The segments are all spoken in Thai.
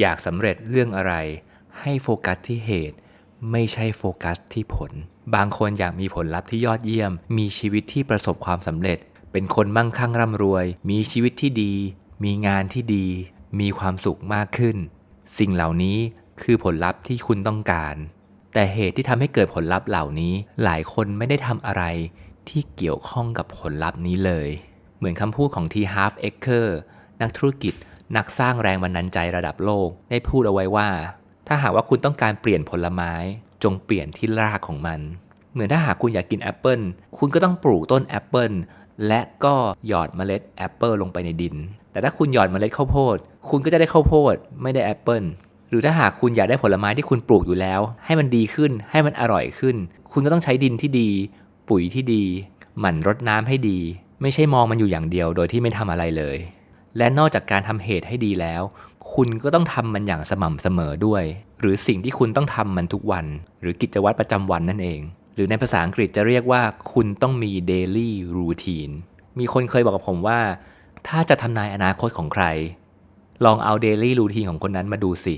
อยากสำเร็จเรื่องอะไร ให้โฟกัสที่เหตุ ไม่ใช่โฟกัสที่ผล บางคนอยากมีผลลัพธ์ที่ยอดเยี่ยม มีชีวิตที่ประสบความสำเร็จ เป็นคนมั่งคั่งร่ำรวย มีชีวิตที่ดี มีงานที่ดี มีความสุขมากขึ้น สิ่งเหล่านี้คือผลลัพธ์ที่คุณต้องการ แต่เหตุที่ทำให้เกิดผลลัพธ์เหล่านี้ หลายคนไม่ได้ทำอะไรที่เกี่ยวข้องกับผลลัพธ์นี้เลย เหมือนคำพูดของทีฮาร์ฟเอ็กเคอร์นักธุรกิจ นักสร้างแรงบันดาลใจระดับโลก ได้พูดเอาไว้ว่า ถ้าหากว่าคุณต้องการเปลี่ยนผลไม้ จงเปลี่ยนที่รากของมัน เหมือนถ้าหากคุณอยากกินแอปเปิลคุณก็ต้องปลูกต้นแอปเปิลและก็หยอดเมล็ดแอปเปิลลงไปในดิน แต่ถ้าคุณหยอดเมล็ดข้าวโพด คุณก็จะได้ข้าวโพดไม่ได้แอปเปิลหรือถ้าหากคุณอยากได้ผลไม้ที่คุณปลูกอยู่แล้ว ให้มันดีขึ้น ให้มันอร่อยขึ้น คุณก็ต้องใช้ดินที่ดี ปุ๋ยที่ดี หมั่นรดน้ำให้ดี ไม่ใช่มองมันอยู่อย่างเดียวโดยที่ไม่ทำอะไรเลย และนอกจากการทำเหตุให้ดีแล้ว คุณก็ต้องทำมันอย่างสม่ำเสมอด้วย หรือสิ่งที่คุณต้องทำมันทุกวัน หรือกิจวัตรประจำวันนั่นเอง หรือในภาษาอังกฤษจะเรียกว่าคุณต้องมี daily routine มีคนเคยบอกกับผมว่า ถ้าจะทำนายอนาคตของใคร ลองเอา daily routine ของคนนั้นมาดูสิ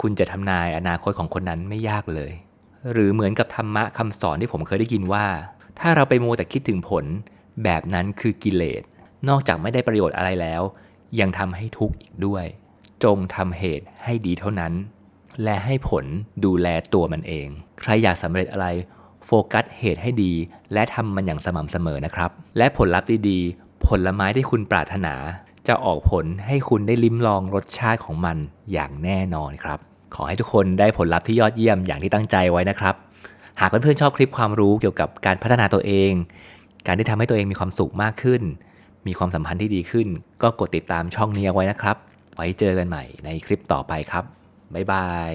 คุณจะทำนายอนาคตของคนนั้นไม่ยากเลย หรือเหมือนกับธรรมะคำสอนที่ผมเคยได้ยินว่า ถ้าเราไปมัวแต่คิดถึงผล แบบนั้นคือกิเลสนอกจากไม่ได้ประโยชน์อะไรแล้ว ยังทำให้ทุกข์อีกด้วย จงทำเหตุให้ดีเท่านั้น และให้ผลดูแลตัวมันเอง ใครอยากสำเร็จอะไร โฟกัสเหตุให้ดี และทำมันอย่างสม่ำเสมอนะครับ และผลลัพธ์ดีๆผลไม้ที่คุณปรารถนา จะออกผลให้คุณได้ลิ้มลองรสชาติของมันอย่างแน่นอนครับ ขอให้ทุกคนได้ผลลัพธ์ที่ยอดเยี่ยมอย่างที่ตั้งใจไว้นะครับ หากเพื่อนๆชอบคลิปความรู้เกี่ยวกับการพัฒนาตัวเอง การที่ทำให้ตัวเองมีความสุขมากขึ้น มีความสัมพันธ์ที่ดีขึ้น ก็กดติดตามช่องนี้เอาไว้นะครับ ไว้เจอกันใหม่ในคลิปต่อไปครับ บ๊ายบาย